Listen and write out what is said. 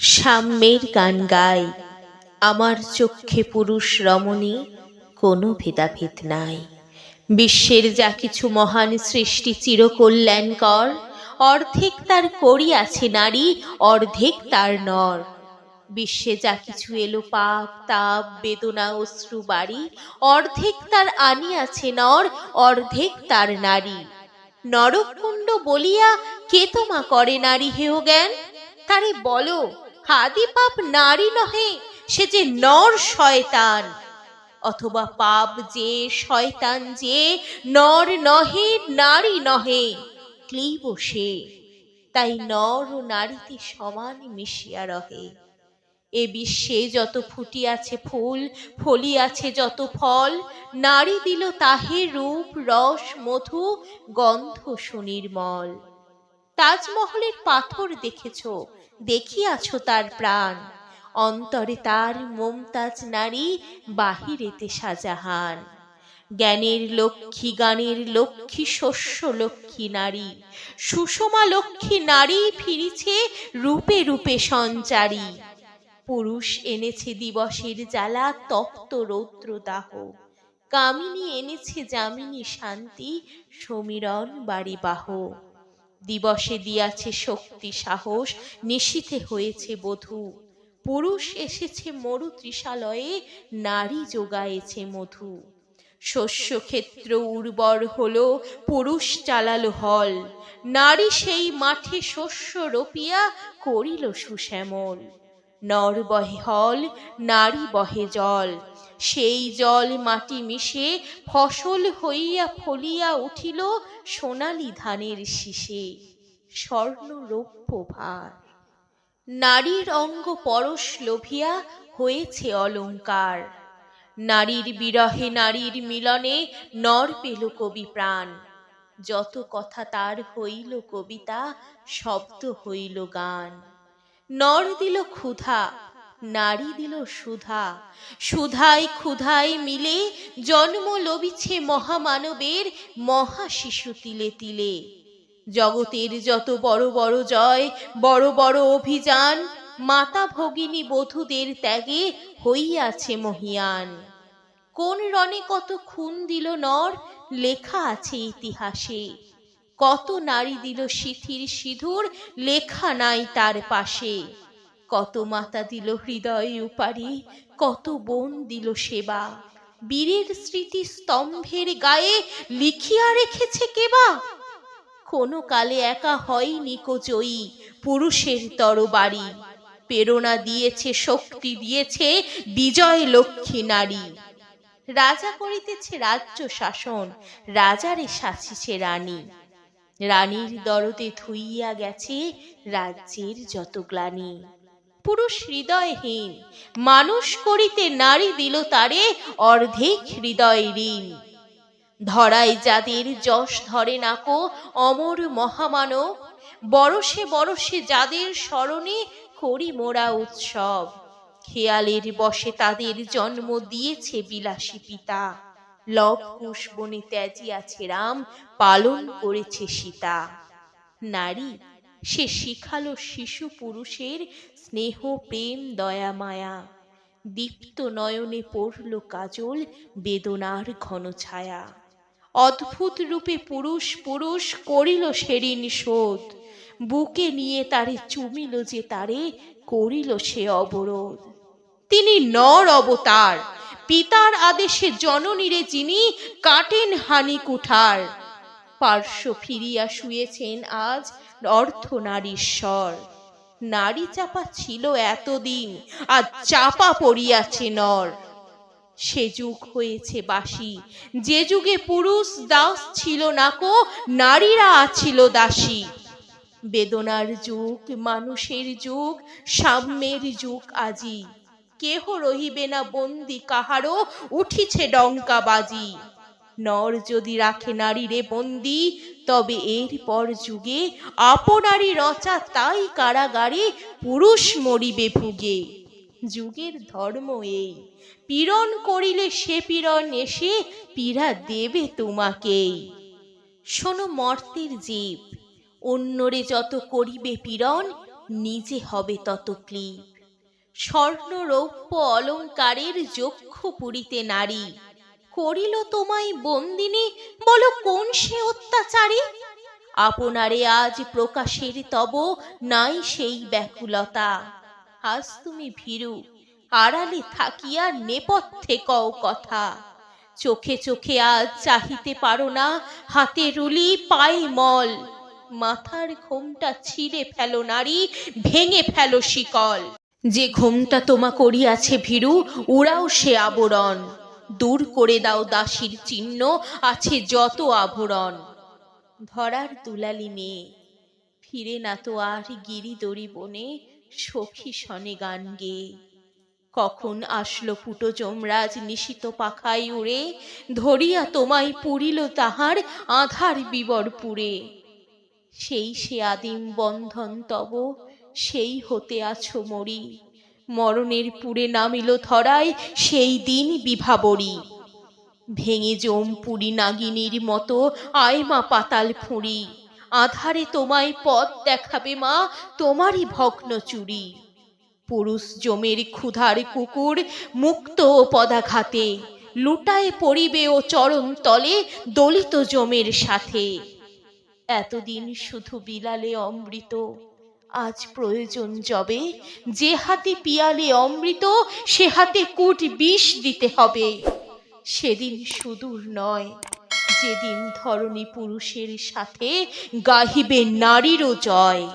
সাম্যের গান গাই। আমার চক্ষে পুরুষ রমণী, কোনো ভেদাভেদ নাই। বিশ্বের যা কিছু মহান সৃষ্টি চিরকল্যাণকর, অর্ধেক তার করি আছে নারী, অর্ধেক তার নর। বিশ্বে যা কিছু এলো পাপ, তাপ, বেদনা, অশ্রু, বাড়ি, অর্ধেক তার আনি আছে নর, অর্ধেক তার নারী। নরকুণ্ড বলিয়া কে তোমা করে নারী হেয় জ্ঞান? তারে বলো। হাদি পাপ নারী নহে, সে যে নর শয়তান। অথবা পাপ যে শয়তান যে, নর নহে, নারী নহে, ক্লিব সে। তাই নর ও নারীতে সমান মিশিয়া রহে। এ বিশ্বে যত ফুটিয়াছে ফুল ফলিয়াছে যত ফল, নারী দিল তাহে রূপ, রস, মধু, গন্ধ সুনির্মল। তাজমহলের পাথর দেখেছ, দেখিয়াছ তার প্রাণ। অন্তরে তার মমতাজ নারী, বাহিরেতে শাহজাহান। জ্ঞানের লক্ষ্মী, গানের লক্ষ্মী, শস্য লক্ষ্মী নারী। সুষমা লক্ষ্মী নারী ফিরিছে, রূপে রূপে সঞ্চারী। পুরুষ এনেছে দিবসের জ্বালা, তপ্ত রৌদ্র দাহ কামিনী এনেছে যামিনী শান্তি, সমীরণ বাড়ি বাহ দিবসে দিয়াছে শক্তি, সাহস, নিশীথে হয়েছে বধূ। পুরুষ এসেছে মরু ত্রিশালয়ে নারী যোগায়েছে মধু। শস্য ক্ষেত্র উর্বর হলো, পুরুষ চালালো হল। নারী সেই মাঠে শস্য রোপিয়া করিল সুশ্যামল। নর বহে হল, নারী বহে জল। সেই জল মাটি মিশে ফসল হইয়া ফলিয়া উঠিল সোনালি ধানের শীষে। স্বর্ণ রৌপ্য ভার। নারীর অঙ্গ পরশ লোভিয়া হয়েছে অলংকার নারীর বিরহে নারীর মিলনে নর পেল কবি প্রাণ। যত কথা তার হইল কবিতা, শব্দ হইল গান। নর দিল ক্ষুধা নারী দিল সুধা। সুধাই ক্ষুধাই মিলে জন্ম লবিছে মহামানবের মহা শিশু তিলে তিলে। জগতের যত বড় বড় জয়, বড় বড় অভিযান, মাতা ভগিনী বধূদের ত্যাগে হইয়াছে মহিয়ান। কোন রণে কত খুন দিল নর, লেখা আছে ইতিহাসে। কত নারী দিল সিথির সিঁদুর, লেখা নাই তার পাশে। কত মাতা দিল হৃদয় উপারি, কত বোন দিল সেবা। বীরের স্মৃতি স্তম্ভের গায়ে লিখিয়া রেখেছে কেবা কোনো কালে একা হয়নি কো জয়ী পুরুষের তরবারি। প্রেরণা দিয়েছে, শক্তি দিয়েছে বিজয় লক্ষ্মী নারী। রাজা করিতেছে রাজ্য শাসন, রাজারে সাচিছে রানী। রানীর দরদে ধুইয়া গেছে রাজ্যের যত গ্লানি। পুরুষ হৃদয়হীন। মানুষ করিতে নারী দিল তারে অর্ধেক হৃদয় ঋণ। ধরায় যাদের যশ ধরে নাকো অমর মহামানব, বরসে বরসে যাদের স্মরণে করি মোরা উৎসব। খেয়ালের বসে তাদের জন্ম দিয়েছে বিলাসী পিতা। লব কুশ বনে ত্যাজিয়াছে রাম, পালন করেছে সীতা। নারী সে শিখালো শিশু পুরুষের স্নেহ, প্রেম, দয়া, মায়া। দীপ্ত নয়নে পড়ল কাজল বেদনার ঘন ছায়া। অদ্ভুত রূপে পুরুষ পুরুষ করিল সেরিন শোধ। বুকে নিয়ে তারে চুমিল যে তারে করিল সে অবরোধ। তিনি নর অবতার, পিতার আদেশে জননীরে যিনি কাটেন হানি কুঠার। পার্শ্ব ফিরিয়া শুয়েছেন আজ অর্থ নারীশ্বর। নারী চাপা ছিল এতদিন, আর চাপা পড়িয়াছে নর। সে যুগ হয়েছে বাসি, যে যুগে পুরুষ দাস ছিল নাকো নারীরা আছিল দাসী। বেদনার যুগ, মানুষের যুগ, সাম্যের যুগ আজি। কেহ রহিবে না বন্দি কাহারও, উঠিছে ডঙ্কা বাজি। নর যদি রাখে নারীরে বন্দি তবে এর পর যুগে আপনারই রচা তাই কারাগারে পুরুষ মরিবে ভুগে। যুগের ধর্ম এই, পীড়ন করিলে সে পীড়ন এসে পীড়া দেবে তোমাকেই। শোনো মর্তের জীব, অন্যরে যত করিবে পীড়ন, নিজে হবে তত ক্লিপ। স্বর্ণ রৌপ্য অলঙ্কারের যক্ষ পুরিতে নারী করিল তোমায় বন্দিনী, বলো কোন সে অত্যাচারী? আপনারে আজ প্রকাশের তব নাই সেই ব্যাকুলতা। আজ তুমি ভীরু, আড়ালে থাকিয়া নেপথ্যে কও কথা। চোখে চোখে আজ চাহিতে পারো না, হাতে রুলি পায়ে মল। মাথার ঘোমটা ছিঁড়ে ফেলো নারী, ভেঙে ফেলো শিকল। যে ঘোমটা তোমা করিয়াছে ভীরু, উড়াও সে আবরণ। দূর করে দাও দাসীর চিহ্ন, আছে যত আভরণ। ধরার দুলালি মেয়ে, ফিরে না তো আর গিরি দড়ি বনে, সখী সনে গান গেয়ে কখন আসলো ফুটো যমরাজ নিশিত পাখায় উড়ে, ধরিয়া তোমায় পুরিল তাহার আধার বিবরপুরে সেই সে আদিম বন্ধন তব, সেই হতে আছো মরি। মরণের পুরে নামিল ধরায় সেই দিন বিভাবরী। ভেঙে জম পুরি নাগিনীর মতো আয়মা পাতাল ফুঁড়ি। আধারে তোমায় পথ দেখাবে মা, তোমারই ভগ্ন চুরি। পুরুষ জমের ক্ষুধার কুকুর মুক্ত ও পদাঘাতে, লুটায় পড়িবে ও চরণ তলে দলিত জমের সাথে। এতদিন শুধু বিলালে অমৃত আজ প্রয়োজন যবে যে হাতে পিয়ালে অমৃত, সে হাতে কুট বিষ দিতে হবে। সেদিন সুদূর নয়, যেদিন ধরণী পুরুষের সাথে গাহিবে নারীরও জয়।